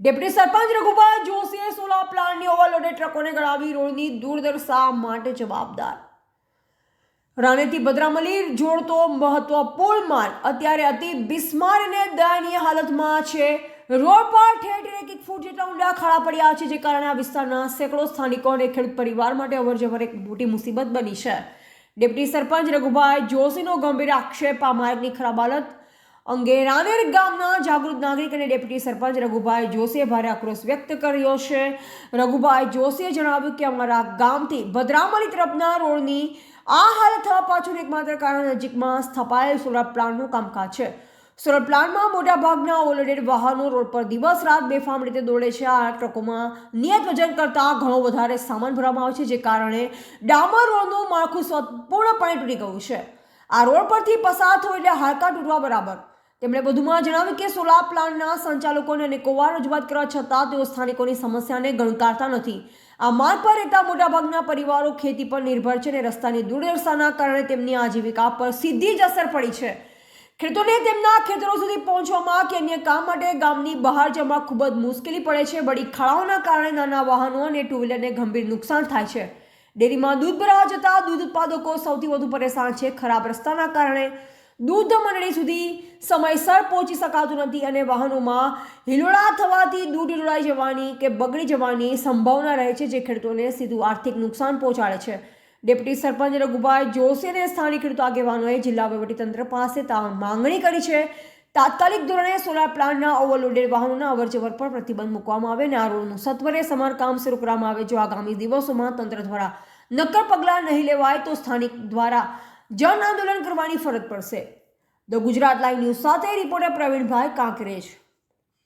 Deputy સરપંચ રઘુભાઈ જોશીએ સોલા પ્લાન્ટની overloaded ટ્રકોને ગળાવી રોડની દુર્દશા માટે જવાબદાર. રાણેથી ભદ્રામલી જોડતો મહત્વપૂર્ણ માર્ગ. અત્યારે અતિ બિસ્માર અને દયનીય હાલતમાં છે. રોડ પર ઠેર ઠેર એક એક ફૂટ જેટલા ઊંડા ખાડા પડ્યા છે, જે કારણે આ વિસ્તારના સેંકડો સ્થાનિકો અને ખેડૂત પરિવાર માટે અવરજવર એક મોટી મુસીબત બની છે. ડેપ્યુટી સરપંચ રઘુભાઈ જોશીનો ગંભીર આક્ષેપ, આ માર્ગની ખરાબ હાલત અંગે રાનેર ગામના જાગૃત નાગરિક અને ડેપ્યુટી સરપંચ રઘુભાઈ જોશીએ ભારે આક્રોશ વ્યક્ત કર્યો છે. રઘુભાઈ જોશીએ જણાવ્યું કે અમારા ગામથી ભદ્રામલી તરફના રોડની આ હાલત થવા પાછળ એકમાત્ર કારણ નજીકમાં સ્થપાયેલ સોલર પ્લાન્ટનું કામકાજ છે. સોલર પ્લાન્ટમાં મોટાભાગના ઓવરલોડેડ વાહનો રોડ પર દિવસ રાત બેફામ રીતે દોડે છે. આ ટ્રકોમાં નિયત વજન કરતાં ઘણો વધારે સામાન ભરવામાં આવે છે, જે કારણે ડામર રોડનું માળખું સંપૂર્ણપણે તૂટી ગયું છે. આ રોડ પરથી પસાર થવું એટલે હાડકા તૂટવા બરાબર. તેમણે વધુમાં જણાવ્યું કે સોલાર પ્લાન્ટના સંચાલકોને અને કોવા રજૂઆત કરવા છતાં તેઓ સ્થાનિકોની સમસ્યાને ગણકારતા નથી. આ માર્ગ પર રહેતા મોટાભાગના પરિવારો ખેતી પર નિર્ભર છે અને રસ્તાની દુર્દશાના કારણે તેમની આજીવિકા પર સીધી જ અસર પડી છે. ખેડૂતોને તેમના ખેતરો સુધી પહોંચવામાં કે અન્ય કામ માટે ગામની બહાર જવામાં ખૂબ જ મુશ્કેલી પડે છે. બળી ખાડાઓના કારણે નાના વાહનો અને ટુ વ્હીલરને ગંભીર નુકસાન થાય છે. ડેરીમાં દૂધ ભરાવા જતાં દૂધ ઉત્પાદકો સૌથી વધુ પરેશાન છે. ખરાબ રસ્તાના કારણે દૂધ મંડળી સુધી સમયસર પહોંચી શકાતું નથી અને વાહનોમાં હિલોળા થવાથી દૂધ ઢોળાઈ જવાની કે બગડી જવાની સંભાવના રહે છે જે ખેડૂતોને સીધું આર્થિક નુકસાન પહોંચાડે છે. ડેપ્યુટી સરપંચ રઘુભાઈ જોશી અને સ્થાનિક ખેડૂત આગેવાનોએ જિલ્લા વહીવટીતંત્ર પાસે માંગણી કરી છે. તાત્કાલિક ધોરણે સોલાર પ્લાન્ટના ઓવરલોડેડ વાહનોના અવરજવર પર પ્રતિબંધ મૂકવામાં આવે અને આ રોડનું સત્વરે સમારકામ શરૂ કરવામાં આવે જો આગામી દિવસોમાં તંત્ર દ્વારા નક્કર પગલાં નહીં લેવાય તો સ્થાનિક દ્વારા જન આંદોલન કરવાની ફરજ પડશે. ધ ગુજરાત લાઈવ ન્યૂઝ સાથે રિપોર્ટર પ્રવીણભાઈ કાંકરેજ.